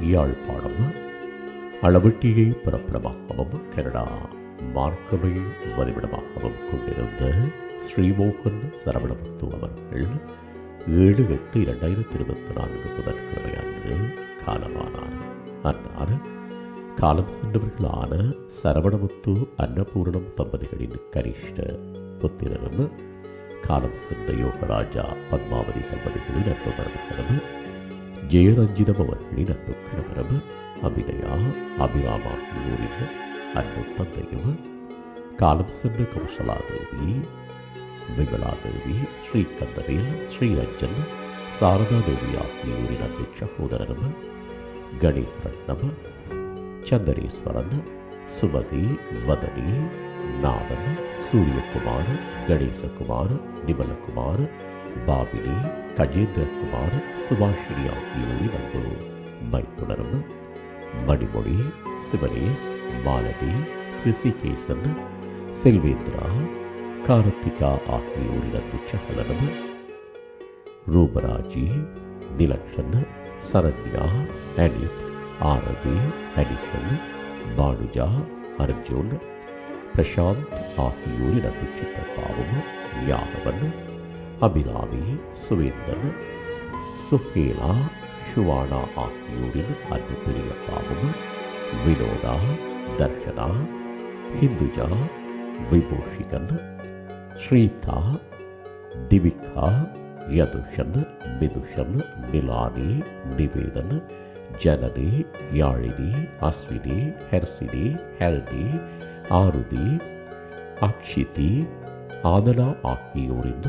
Yazhpanam அளவட்டியை பிறப்பிடமாகவும் Canada மார்க்கமை வதிவிடமாகவும் கொண்டிருந்த ஸ்ரீமோகன் சரவணமுத்து அவர்கள் ஏழு எட்டு இரண்டாயிரத்தி இருபத்தி நான்கு புதன்கிழமை அன்று காலமானார். அன்னார் காலம் சென்றவர்களான சரவணமுத்து அன்னபூரணம் தம்பதிகளின் கரிஷ்ட புத்திரனும் காலம் சென்ற யோகராஜா பத்மாவதி தம்பதிகளின் அன்பு மருமகனும் ஜெயரஞ்சிதம் அவர்களின் அன்பு கணவரும் அபிநயா அபிராமா ஆகியோரின் அன்பு தந்தையும் காலம் சென்ற கௌசலாதேவி விமலாதேவி ஸ்ரீகந்தவேல் ஸ்ரீரஞ்சன் சாரதாதேவி ஆகியோரின் அன்பு சகோதரரும் கணேஷ் ரத்னம் சந்திரேஸ்வரன் சுமதி வதனி நாதன் சூரியகுமார் கணேசகுமார் நிமலகுமார் பாபினி கஜேந்திரகுமார் சுபாஷினி ஆகியோரின் அன்பு மைத்துணரும் மணிமொழி சிவனேஷ் மாலதி ரிஷிகேசன் செல்வேந்திரா கார்த்திகா ஆகியோரின் அன்பு சகலனும் ரூபராஜி நிலக்ஷன் சரண்யா அனித் ஆரதி அனிஷன் பானுஜா அர்ஜுன் பிரசாந்த் ஆகியோரின் அன்பு சித்தப்பாவும் யாதவன் அபிராமி சுவேந்தன் சுஹேலா ஷுவானா ஆகியோரின் அன்பு பெரியப்பாவும் வினோதா தர்ஷனா ஹிந்துஜா விபூஷிகன் ஸ்ரீதா திவிகா யதுஷன் மிதுஷன் நிலானி நிவேதன் ஜனனி யாழினி அஸ்வினி ஹெர்சினி ஹெரணி ஆருதி அக்ஷிதி ஆதனா ஆகியோரின்